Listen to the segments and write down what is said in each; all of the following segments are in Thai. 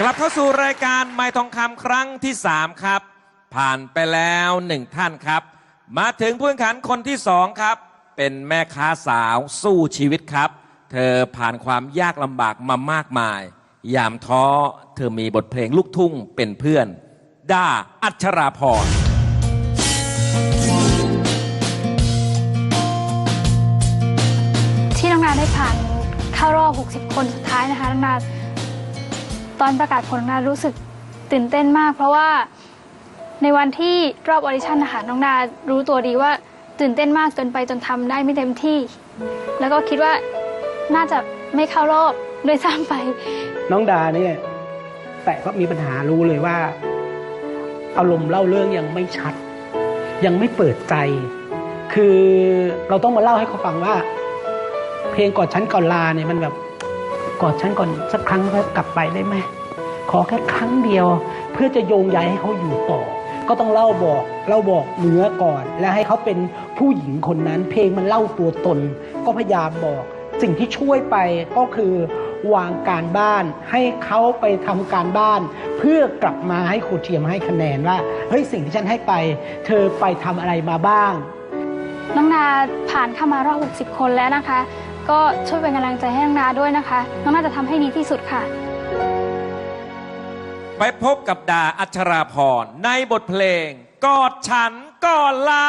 กลับเข้าสู่รายการไม่ทองคำครั้งที่ 3 ครับ ผ่านไปแล้วหนึ่งท่านครับ มาถึงผู้แข่งขันคนที่สองครับ เป็นแม่ค้าสาวสู้ชีวิตครับ เธอผ่านความยากลำบากมามากมาย ยามท้อเธอมีบทเพลงลูกทุ่งเป็นเพื่อน ด้าอัชราพรที่น้องนาได้ผ่านเข้ารอบ 60 คนสุดท้ายนะคะน้องนา ตอนประกาศผลน้องนารู้สึกตื่นเต้นมาก เพราะว่าในวันที่รอบออดิชั่นนะคะน้องนารู้ตัวดีว่าตื่นเต้นมากจนไปจนทำได้ไม่เต็มที่ แล้วก็คิดว่าน่าจะไม่เข้ารอบด้วยซ้ำไป น้องดาเนี่ยแต่ก็มีปัญหารู้เลยว่า อารมณ์เล่าเรื่องยังไม่ชัด ยังไม่เปิดใจ คือเราต้องมาเล่าให้เขาฟังว่า เพลงกอดฉันก่อนลาเนี่ยมันแบบ กอดฉันก่อนสักครั้งแล้วกลับไปได้ไหมขอแค่ครั้งเดียว เพื่อจะโยงใยให้เขาอยู่ต่อ ก็ต้องเล่าบอกเล่าบอกเนื้อก่อน และให้เขาเป็นผู้หญิงคนนั้น เพลงมันเล่าตัวตน ก็พยายามบอก สิ่งที่ช่วยไปก็คือวางการบ้านให้เขาไปทำการบ้าน เพื่อกลับมาให้ครูเทียมให้คะแนนว่าเฮ้ยสิ่งที่ฉันให้ไป เธอไปทำอะไรมาบ้างน้องนาผ่านเข้ามารอบ 60 คนแล้วนะคะ ก็ช่วยเป็นกำลังใจให้น้องนาด้วยนะคะ น้องนาจะทำให้ดีที่สุดค่ะ ไปพบกับดาอัชราพรในบทเพลง กอดฉันก่อนลา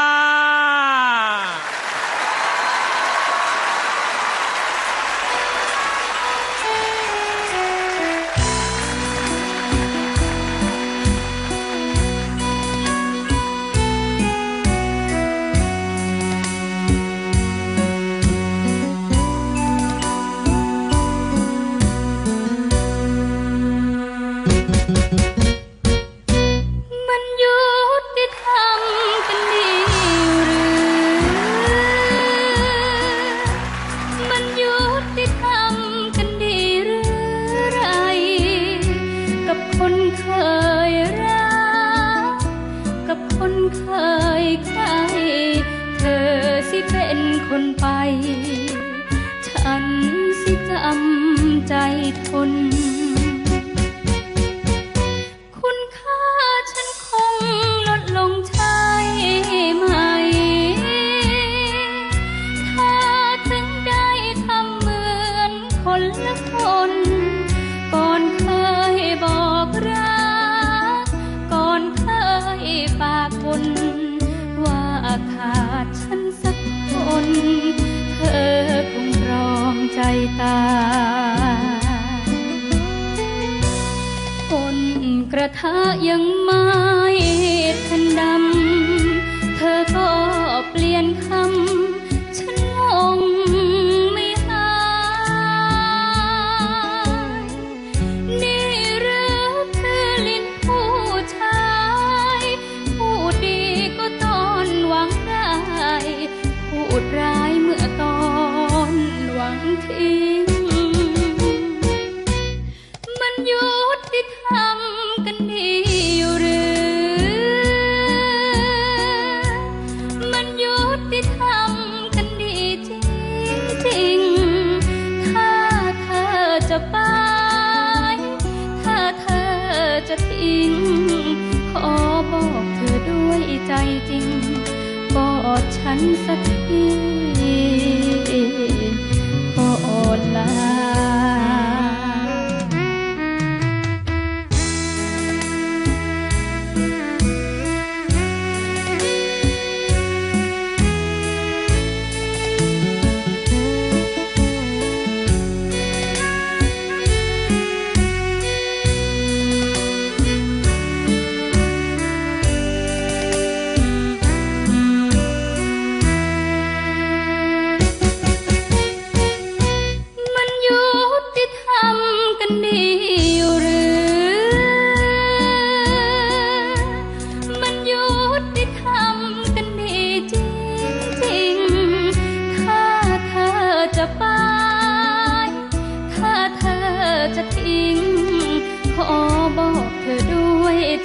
ดฉันสักที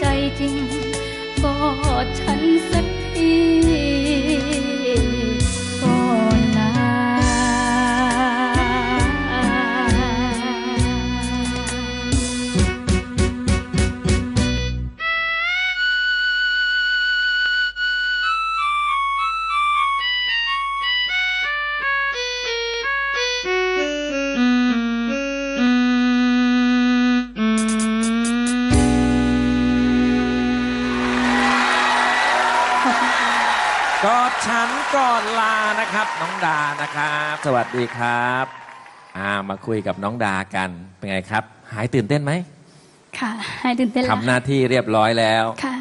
ใจจริงกอดฉันสักที ฉันก่อนลานะครับ น้องดานะครับ สวัสดีครับอ่ามาคุยกับน้องดากันเป็นไงครับ หายตื่นเต้นไหมค่ะให้ตื่นเต้นแล้วทำหน้าที่เรียบร้อยแล้ว ค่ะ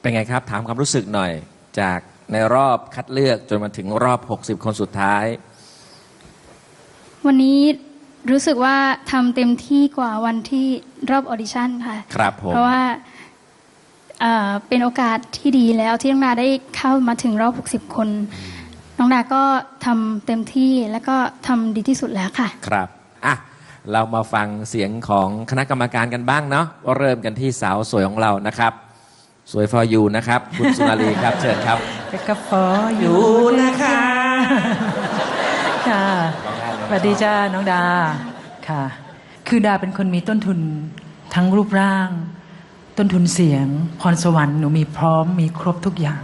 เป็นไงครับ ถามความรู้สึกหน่อย จากในรอบคัดเลือกจนมาถึงรอบ 60 คนสุดท้าย วันนี้รู้สึกว่าทำเต็มที่กว่าวันที่รอบออดิชั่นค่ะ ครับผม เพราะว่า เอ่อเป็นโอกาสที่ดีแล้วที่น้องดาได้เข้ามาถึงรอบ 60 คน น้องดาก็ทำเต็มที่แล้วก็ทำดีที่สุดแล้วค่ะ ครับ อะ เรามาฟังเสียงของคณะกรรมการกันบ้างเนาะเริ่มกันที่สาวสวยของเรานะครับ สวยฟอร์ยูนะครับ คุณสุนารีครับ เชิญครับเป็นกระฟออยู่นะคะค่ะสวัสดีจ้าน้องดาค่ะ คือดาเป็นคนมีต้นทุนทั้งรูปร่าง ต้นทุนเสียง พรสวรรค์หนูมีพร้อมมีครบทุกอย่าง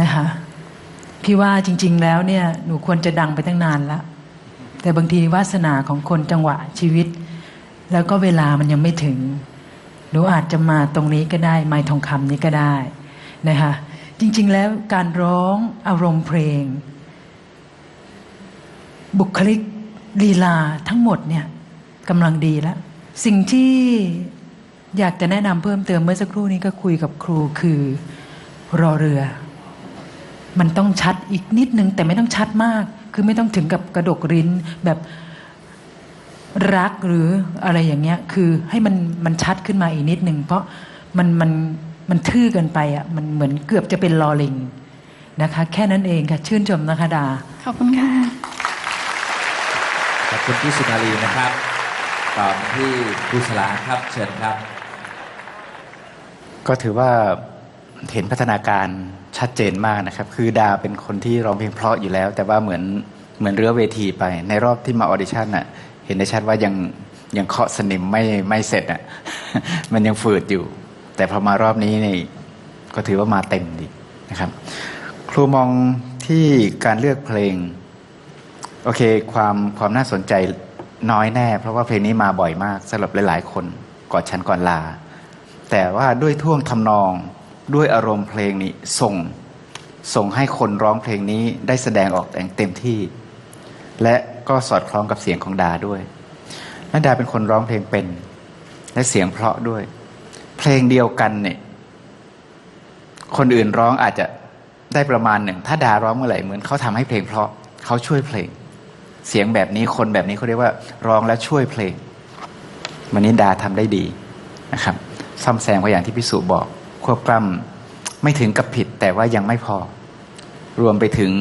นะคะพี่ว่าจริง ๆ แล้วเนี่ยหนูควรจะดังไปตั้งนานแล้วแต่บางทีวาสนาของคนจังหวะชีวิต แล้วก็เวลามันยังไม่ถึง หนูอาจจะมาตรงนี้ก็ได้ ไม้ทองคำนี้ก็ได้นะคะจริง ๆ แล้วการร้องอารมณ์เพลง บุคลิกลีลาทั้งหมดเนี่ยกำลังดีแล้ว สิ่งที่ อยากจะแนะนำเพิ่มเติมเมื่อสักครู่นี้ก็คุยกับครูคือรอเรือ มันต้องชัดอีกนิดนึง แต่ไม่ต้องชัดมาก คือไม่ต้องถึงกับกระดกริ้นแบบรักหรืออะไรอย่างเงี้ย คือให้มันมันชัดขึ้นมาอีกนิดนึง เพราะมันมันมันทื่อเกันไปอะมันเหมือนเกือบจะเป็นลอลิงนะคะ แค่นั้นเองค่ะ ชื่นชมนะคะดา ขอบคุณค่ะ ขอบคุณพี่สุนารีนะครับตอนที่ครูสลาครับเชิญครับ ก็ถือว่าเห็นพัฒนาการชัดเจนมากนะครับ คือดาเป็นคนที่ร้องเพลงเพราะอยู่แล้ว แต่ว่าเหมือนเหมือนเรือเวทีไป ในรอบที่มาออดิชั่นน่ะ เห็นได้ชัดว่ายังยังเคาะสนิมไม่ไม่เสร็จอะ มันยังฝืดอยู่ แต่พอมารอบนี้นี่ก็ถือว่ามาเต็มดีนะครับ ครูมองที่การเลือกเพลง โอเค ความความน่าสนใจน้อยแน่ เพราะว่าเพลงนี้มาบ่อยมากสำหรับหลาย ๆ คนก่อนฉันก่อนลา แต่ว่าด้วยท่วงทำนองด้วยอารมณ์เพลงนี้ส่งส่งให้คนร้องเพลงนี้ได้แสดงออกอย่างเต็มที่ และก็สอดคล้องกับเสียงของดาด้วยและดาเป็นคนร้องเพลงเป็น และเสียงเพราะด้วย เพลงเดียวกันเนี่ยคนอื่นร้องอาจจะได้ประมาณหนึ่ง ถ้าดาร้องเมื่อไหร่เหมือนเขาทำให้เพลงเพราะเขาช่วยเพลง เสียงแบบนี้คนแบบนี้เขาเรียกว่า ร้องและช่วยเพลงวันนี้ดาทำได้ดีนะครับ ซ่อมแซมก็อย่างที่พิสุบอก ควบกล้ำไม่ถึงกับผิด แต่ว่ายังไม่พอ รวมไปถึง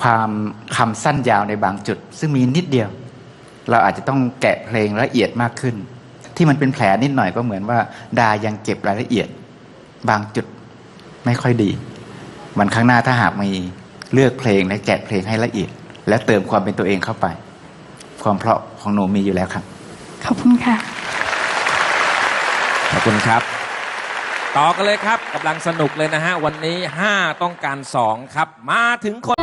ความคำสั้นยาวในบางจุด ซึ่งมีนิดเดียว เราอาจจะต้องแกะเพลงละเอียดมากขึ้น ที่มันเป็นแผลนิดหน่อยก็เหมือนว่า ดายังเก็บรายละเอียด บางจุดไม่ค่อยดีวันข้างหน้าถ้าหากมีเลือกเพลงและแกะเพลงให้ละเอียด และเติมความเป็นตัวเองเข้าไป ความเพราะของหนูมีอยู่แล้วครับ ขอบคุณค่ะ อบคุณครับ ต่อกันเลยครับกำลังสนุกเลยนะฮะ วันนี้ 5 ต้องการ 2 ครับ มาถึงคน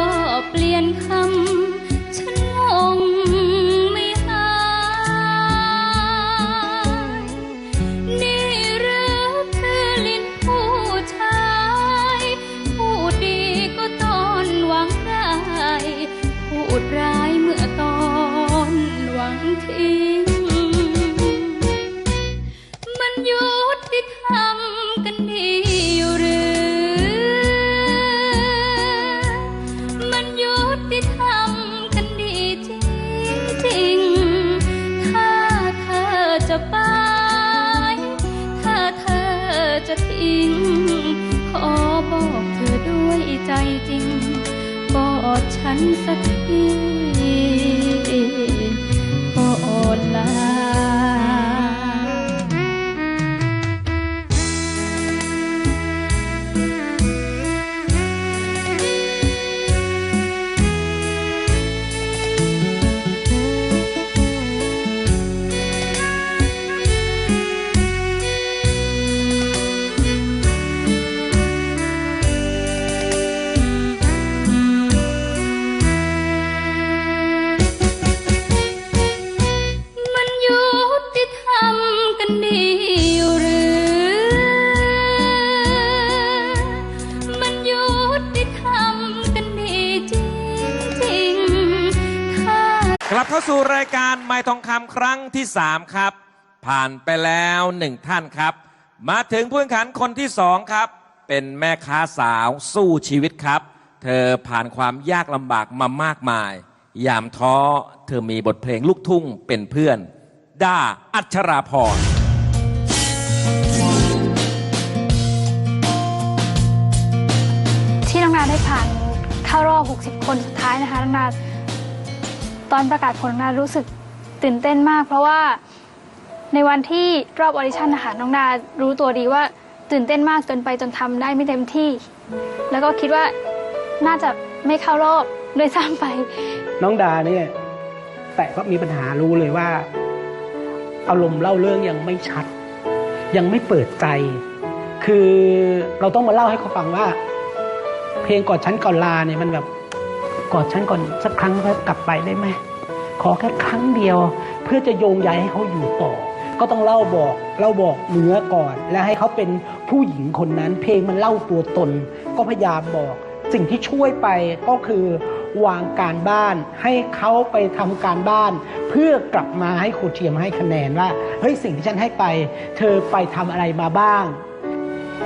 ลับเข้าสู่รายการไม้ทองคำครั้งที่ 3 ครับ ผ่านไปแล้วหนึ่งท่านครับ มาถึงผู้แข่งขันคนที่สองครับ เป็นแม่ค้าสาวสู้ชีวิตครับ เธอผ่านความยากลำบากมามากมาย ยามท้อเธอมีบทเพลงลูกทุ่งเป็นเพื่อน ด้าอัชราพรที่น้องนาได้ผ่านเข้ารอบ 60 คนสุดท้ายนะคะน้องนา ตอนประกาศผลน้องนารู้สึกตื่นเต้นมาก เพราะว่าในวันที่รอบออดิชั่นนะคะน้องนารู้ตัวดีว่าตื่นเต้นมากเกินไปจนทำได้ไม่เต็มที่ แล้วก็คิดว่าน่าจะไม่เข้ารอบด้วยซ้ำไป น้องดาเนี่ยแต่ก็มีปัญหารู้เลยว่า อารมณ์เล่าเรื่องยังไม่ชัด ยังไม่เปิดใจ คือเราต้องมาเล่าให้เขาฟังว่า เพลงกอดฉันก่อนลาเนี่ยมันแบบ กอดฉันก่อนสักครั้งแล้วกลับไปได้ไหมขอแค่ครั้งเดียว เพื่อจะโยงใยให้เขาอยู่ต่อ ก็ต้องเล่าบอกเล่าบอกเนื้อก่อน และให้เขาเป็นผู้หญิงคนนั้น เพลงมันเล่าตัวตน ก็พยายามบอก สิ่งที่ช่วยไปก็คือวางการบ้าน ให้เขาไปทำการบ้าน เพื่อกลับมาให้ครูเทียมให้คะแนนว่าเฮ้ยสิ่งที่ฉันให้ไป เธอไปทำอะไรมาบ้าง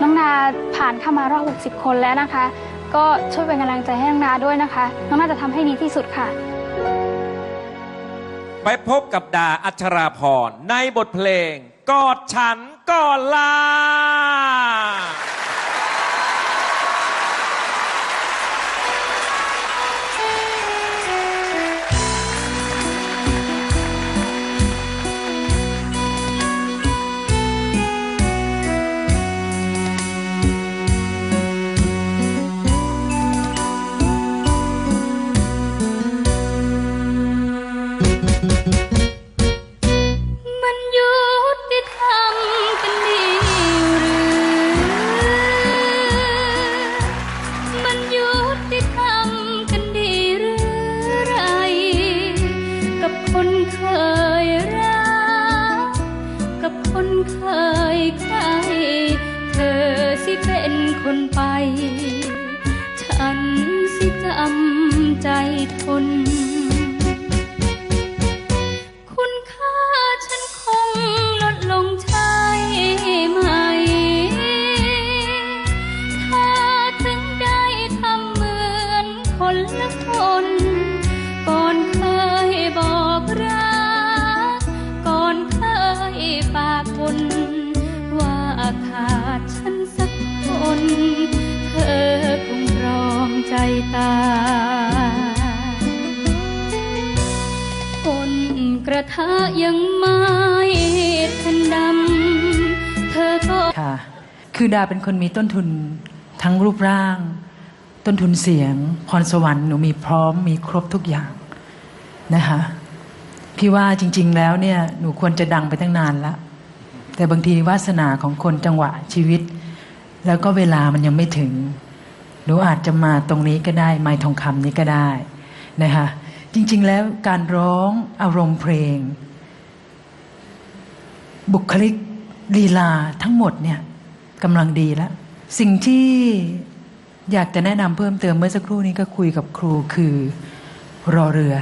น้องนาผ่านเข้ามารอบ 60 คนแล้วนะคะ ก็ช่วยเป็นกำลังใจให้น้องนาด้วยนะคะ น้องนาจะทำให้ดีที่สุดค่ะ ไปพบกับดาอัชราพรในบทเพลง กอดฉันก่อนลา ค่ะ คือดาเป็นคนมีต้นทุนทั้งรูปร่าง ต้นทุนเสียง พรสวรรค์หนูมีพร้อมมีครบทุกอย่างนะคะพี่ว่าจริง ๆ แล้วเนี่ยหนูควรจะดังไปตั้งนานและแต่บางทีวาสนาของคนจังหวะชีวิต แล้วก็เวลามันยังไม่ถึง หนูอาจจะมาตรงนี้ก็ได้ ไม้ทองคำนี้ก็ได้นะคะจริง ๆ แล้วการร้องอารมณ์เพลง บุคลิก ลีลาทั้งหมดเนี่ยกำลังดีแล้ว สิ่งที่อยากจะแนะนำเพิ่มเติมเมื่อสักครู่นี้ก็คุยกับครูคือรอเรือ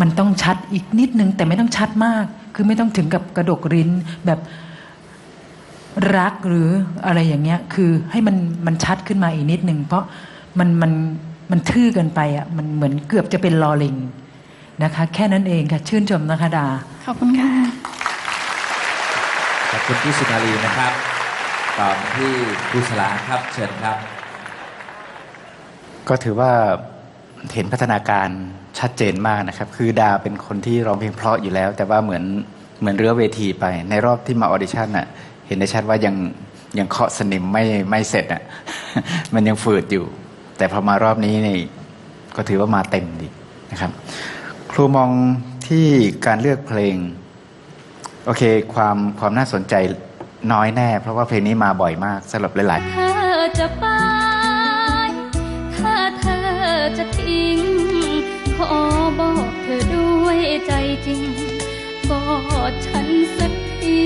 มันต้องชัดอีกนิดนึง แต่ไม่ต้องชัดมาก คือไม่ต้องถึงกับกระดกริ้นแบบรักหรืออะไรอย่างเงี้ยคือให้มันมันชัดขึ้นมาอีกนิดนึง เพราะมันมันมันทื่อเกันไปอะมันเหมือนเกือบจะเป็นลอลิงนะคะ แค่นั้นเองค่ะ ชื่นชมนะคะดา ขอบคุณค่ะ ขอบคุณพี่สุนารีนะครับตอนที่ครูสลาครับเชิญครับ ก็ถือว่าเห็นพัฒนาการชัดเจนมากนะครับ คือดาเป็นคนที่ร้องเพลงเพราะอยู่แล้ว แต่ว่าเหมือนเหมือนเรือเวทีไป ในรอบที่มาออดิชั่นน่ะ เห็นได้ชัดว่ายังยังเคาะสนิมไม่ไม่เสร็จอะ มันยังฝืดอยู่ แต่พอมารอบนี้นี่ก็ถือว่ามาเต็มดีนะครับ ครูมองที่การเลือกเพลง โอเค ความความน่าสนใจน้อยแน่ เพราะว่าเพลงนี้มาบ่อยมากสำหรับหลายๆ เธอจะไป ถ้าเธอจะทิ้ง ขอบอกเธอด้วยใจจริงกอดฉันสักที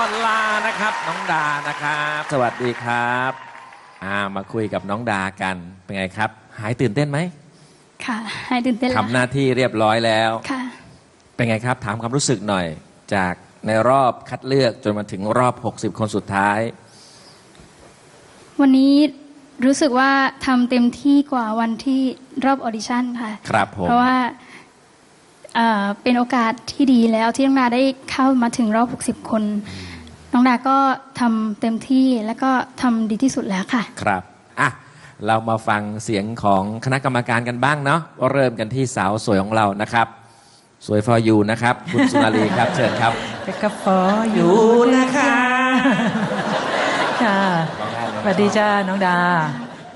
อนลานะครับ น้องดานะครับ สวัสดีครับอ่ามาคุยกับน้องดากันเป็นไงครับ หายตื่นเต้นไหมค่ะให้ตื่นเต้นแล้วทำหน้าที่เรียบร้อยแล้ว ค่ะ เป็นไงครับ ถามความรู้สึกหน่อย จากในรอบคัดเลือกจนมาถึงรอบ 60 คนสุดท้าย วันนี้รู้สึกว่าทำเต็มที่กว่าวันที่รอบออดิชั่นค่ะ ครับผม เพราะว่า เอ่อเป็นโอกาสที่ดีแล้วที่น้องดาได้เข้ามาถึงรอบ 60 คน น้องดาก็ทำเต็มที่แล้วก็ทำดีที่สุดแล้วค่ะ ครับอะเรามาฟังเสียงของคณะกรรมการกันบ้างเนาะว่าเริ่มกันที่สาวสวยของเรานะครับ สวยฟอร์ยูนะครับ คุณสุนารีครับ เชิญครับเป็นกระฟออยู่นะคะค่ะสวัสดีจ้าน้องดา